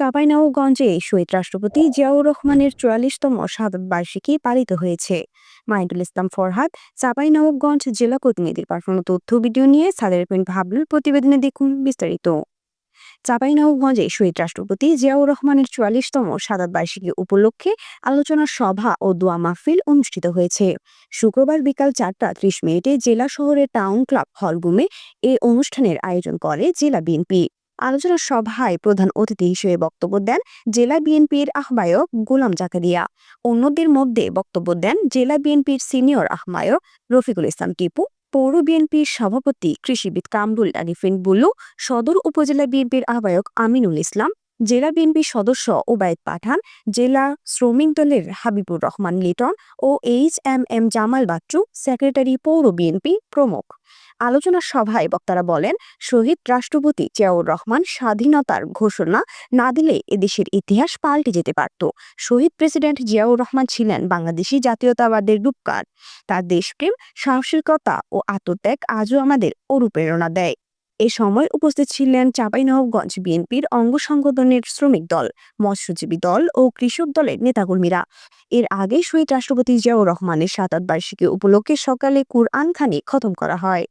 চাঁপাইনবাবগঞ্জে শহীদ রাষ্ট্রপতি জিয়াউর রহমানের চুয়াল্লিশতম শাহাদত বার্ষিকী পালিত হয়েছে। মাইদুল ইসলাম ফরহাদ, চাঁপাইনবাবগঞ্জ জেলা প্রতিনিধির পাঠানো তথ্য ভিডিও নিয়ে সাদের ভাবলুর প্রতিবেদনে দেখুন বিস্তারিত। চাঁপাইনবাবগঞ্জে শহীদ রাষ্ট্রপতি জিয়াউর রহমানের চুয়াল্লিশতম শাহাদত বার্ষিকী উপলক্ষে আলোচনা সভা ও দোয়া মাহফিল অনুষ্ঠিত হয়েছে। শুক্রবার বিকাল চারটা ত্রিশ মিনিটে জেলা শহরের টাউন ক্লাব হলরুমে এ অনুষ্ঠানের আয়োজন করে জেলা বিএনপি। আলোচনা সভায় প্রধান অতিথি হিসেবে বক্তব্য দেন জেলা বিএনপির আহ্বায়ক গোলাম জাকারিয়া। অন্যদের মধ্যে বক্তব্য দেন জেলা বিএনপির সিনিয়র আহ্বায়ক রফিকুল ইসলাম টিপু, পৌর বিএনপির সভাপতি কৃষিবিদ কামরুল আরিফিন বুলু, সদর উপজেলা বিএনপির আহ্বায়ক আমিনুল ইসলাম, জেলা বিএনপির সদস্য ওবায়দ পাঠান, জেলা শ্রমিক দলের হাবিবুর রহমান লিটন ও H M M Jamal Bachchu, secretary পৌর বিএনপি প্রমুখ। আলোচনা সভায় বক্তারা বলেন, শহীদ রাষ্ট্রপতি জিয়াউর রহমান স্বাধীনতার ঘোষণা না দিলে এদেশের ইতিহাস পাল্টে যেতে পারত। শহীদ প্রেসিডেন্ট জিয়াউর রহমান ছিলেন বাংলাদেশি জাতীয়তাবাদের রূপকার। তার দেশপ্রেম, সাহসিকতা ও আত্মত্যাগ আজও আমাদের অনুপ্রেরণা দেয়। এ সময় উপস্থিত ছিলেন চাঁপাইনবাবগঞ্জ বিএনপির অঙ্গ সংগঠনের শ্রমিক দল, মৎস্যজীবী দল ও কৃষক দলের নেতাকর্মীরা। এর আগে শহীদ রাষ্ট্রপতি জিয়াউর রহমানের সাতাত বার্ষিকী উপলক্ষে সকালে কুরআন খানি খতম করা হয়।